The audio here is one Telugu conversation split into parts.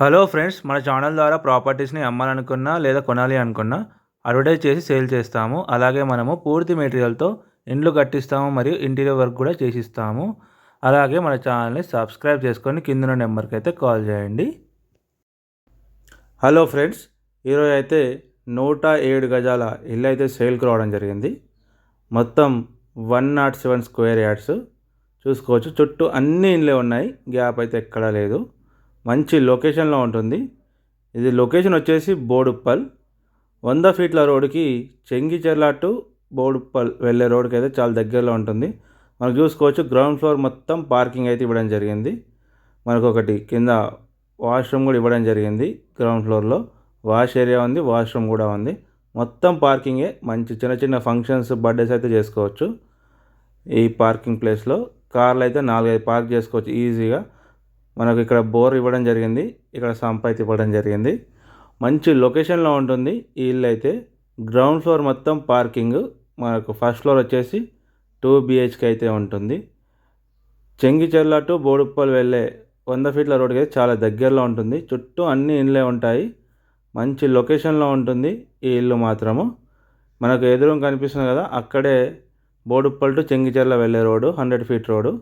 హలో ఫ్రెండ్స్ మన ఛానల్ ద్వారా ప్రాపర్టీస్ని అమ్మాలనుకున్నా లేదా కొనాలి అనుకున్నా అడ్వర్టైజ్ చేసి సేల్ చేస్తాము. అలాగే మనము పూర్తి మెటీరియల్తో ఇండ్లు కట్టిస్తాము మరియు ఇంటీరియర్ వర్క్ కూడా చేసిస్తాము. అలాగే మన ఛానల్ని సబ్స్క్రైబ్ చేసుకొని కింద నెంబర్కి అయితే కాల్ చేయండి. హలో ఫ్రెండ్స్ ఈరోజు అయితే నూట ఏడు గజాల ఇల్లు అయితే సేల్కి రావడం జరిగింది. మొత్తం one nought seven square yards. చూసుకోవచ్చు చుట్టూ అన్ని ఇండ్లే ఉన్నాయి. గ్యాప్ అయితే ఎక్కడా లేదు. మంచి లొకేషన్లో ఉంటుంది. ఇది లొకేషన్ వచ్చేసి బోడుప్పల్. వంద ఫీట్ల రోడ్డుకి చెంగిచెర్ల టు బోడుప్పల్ వెళ్ళే రోడ్కి అయితే చాలా దగ్గరలో ఉంటుంది. మనం చూసుకోవచ్చు గ్రౌండ్ ఫ్లోర్ మొత్తం పార్కింగ్ అయితే ఇవ్వడం జరిగింది. మనకు ఒకటి కింద వాష్రూమ్ కూడా ఇవ్వడం జరిగింది గ్రౌండ్ ఫ్లోర్లో. వాష్ ఏరియా ఉంది వాష్రూమ్ కూడా ఉంది. మొత్తం పార్కింగే మంచి చిన్న చిన్న ఫంక్షన్స్ బర్త్డేస్ అయితే చేసుకోవచ్చు. ఈ పార్కింగ్ ప్లేస్లో కార్లు అయితే నాలుగైదు పార్క్ చేసుకోవచ్చు ఈజీగా. మనకు ఇక్కడ బోర్ ఇవ్వడం జరిగింది ఇక్కడ సంప్ ఇవ్వడం జరిగింది. మంచి లొకేషన్లో ఉంటుంది. ఈ ఇల్లు అయితే గ్రౌండ్ ఫ్లోర్ మొత్తం పార్కింగ్ మనకు ఫస్ట్ ఫ్లోర్ వచ్చేసి టూ బిహెచ్కే అయితే ఉంటుంది. చెంగిచెర్ల టు బోడుప్పల్ వెళ్ళే వంద ఫీట్ల రోడ్డుకి అయితే చాలా దగ్గరలో ఉంటుంది. చుట్టూ అన్ని ఇండ్లే ఉంటాయి. మంచి లొకేషన్లో ఉంటుంది ఈ ఇల్లు మాత్రము. మనకు ఎదురు కనిపిస్తుంది కదా అక్కడే బోడుప్పల్ టు చెంగిచెర్ల వెళ్ళే రోడ్డు హండ్రెడ్ ఫీట్ రోడ్డు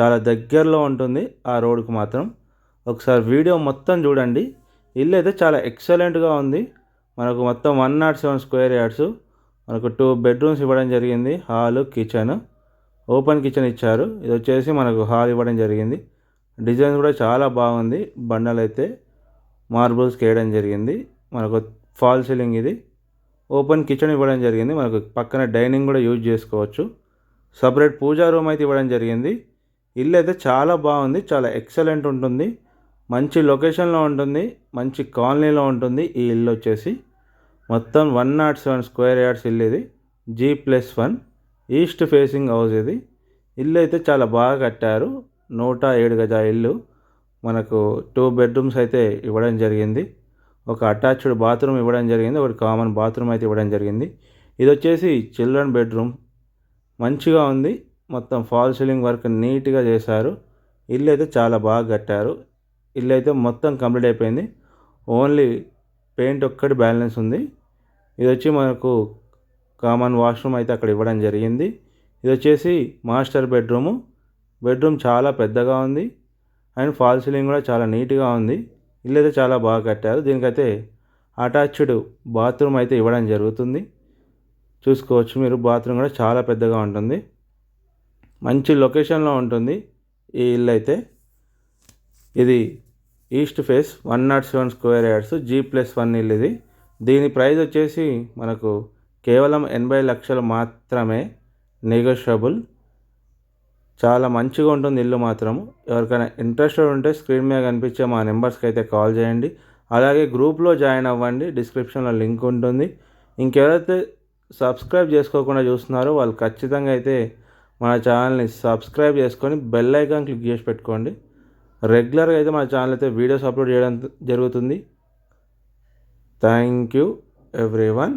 చాలా దగ్గరలో ఉంటుంది ఆ రోడ్డుకు మాత్రం. ఒకసారి వీడియో మొత్తం చూడండి. ఇల్లు అయితే చాలా ఎక్సలెంట్గా ఉంది. మనకు మొత్తం one nought seven square yards. మనకు టూ బెడ్రూమ్స్ ఇవ్వడం జరిగింది. Hall kitchen. ఓపెన్ కిచెన్ ఇచ్చారు. ఇది వచ్చేసి మనకు హాల్ ఇవ్వడం జరిగింది. డిజైన్ కూడా చాలా బాగుంది. బండలు అయితే మార్బుల్స్కి వేయడం జరిగింది. మనకు ఫాల్ సీలింగ్ ఇది. ఓపెన్ కిచెన్ ఇవ్వడం జరిగింది. మనకు పక్కన డైనింగ్ కూడా యూజ్ చేసుకోవచ్చు. సపరేట్ పూజా రూమ్ అయితే ఇవ్వడం జరిగింది. ఇల్లు అయితే చాలా బాగుంది చాలా ఎక్సలెంట్ ఉంటుంది. మంచి లొకేషన్లో ఉంటుంది మంచి కాలనీలో ఉంటుంది ఈ ఇల్లు వచ్చేసి. మొత్తం one nought seven square yards ఇల్లు ఇది G plus one east facing house ఇది. ఇల్లు అయితే చాలా బాగా కట్టారు నూట ఏడు గజ ఇల్లు. మనకు టూ బెడ్రూమ్స్ అయితే ఇవ్వడం జరిగింది. ఒక అటాచ్డ్ బాత్రూమ్ ఇవ్వడం జరిగింది ఒకటి కామన్ బాత్రూమ్ అయితే ఇవ్వడం జరిగింది. ఇది వచ్చేసి చిల్డ్రన్ బెడ్రూమ్. మంచిగా ఉంది మొత్తం ఫాల్ సీలింగ్ వర్క్ నీట్గా చేశారు. ఇల్లు అయితే చాలా బాగా కట్టారు. ఇల్లు అయితే మొత్తం కంప్లీట్ అయిపోయింది. ఓన్లీ పెయింట్ ఒక్కటి బ్యాలెన్స్ ఉంది. ఇది వచ్చి మనకు కామన్ వాష్రూమ్ అయితే అక్కడ ఇవ్వడం జరిగింది. ఇది వచ్చేసి మాస్టర్ బెడ్రూము. బెడ్రూమ్ చాలా పెద్దగా ఉంది. అండ్ ఫాల్ సీలింగ్ కూడా చాలా నీట్గా ఉంది. ఇల్లు అయితే చాలా బాగా కట్టారు. దీనికైతే అటాచ్డ్ బాత్రూమ్ అయితే ఇవ్వడం జరుగుతుంది. చూసుకోవచ్చు మీరు. బాత్రూమ్ కూడా చాలా పెద్దగా ఉంటుంది. మంచి లొకేషన్లో ఉంటుంది ఈ ఇల్లు అయితే. ఇది east face one nought seven square yards G plus one ఇల్లు ఇది. దీని ప్రైస్ వచ్చేసి మనకు కేవలం ఎనభై లక్షలు మాత్రమే నెగోషియబుల్ చాలా మంచిగా ఉంటుంది ఇల్లు మాత్రం. ఎవరికైనా ఇంట్రెస్టెడ్ ఉంటే స్క్రీన్ మీద కనిపించే మా నెంబర్స్కి అయితే కాల్ చేయండి. అలాగే గ్రూప్లో జాయిన్ అవ్వండి డిస్క్రిప్షన్లో లింక్ ఉంటుంది. ఇంకెవరైతే సబ్స్క్రైబ్ చేసుకోకుండా చూస్తున్నారో వాళ్ళు ఖచ్చితంగా అయితే మన ఛానల్ని సబ్స్క్రైబ్ చేసుకొని బెల్ ఐకాన్ క్లిక్ చేసి పెట్టుకోండి. రెగ్యులర్గా అయితే మన ఛానల్ అయితే వీడియోస్ అప్లోడ్ చేయడం జరుగుతుంది. Thank you every one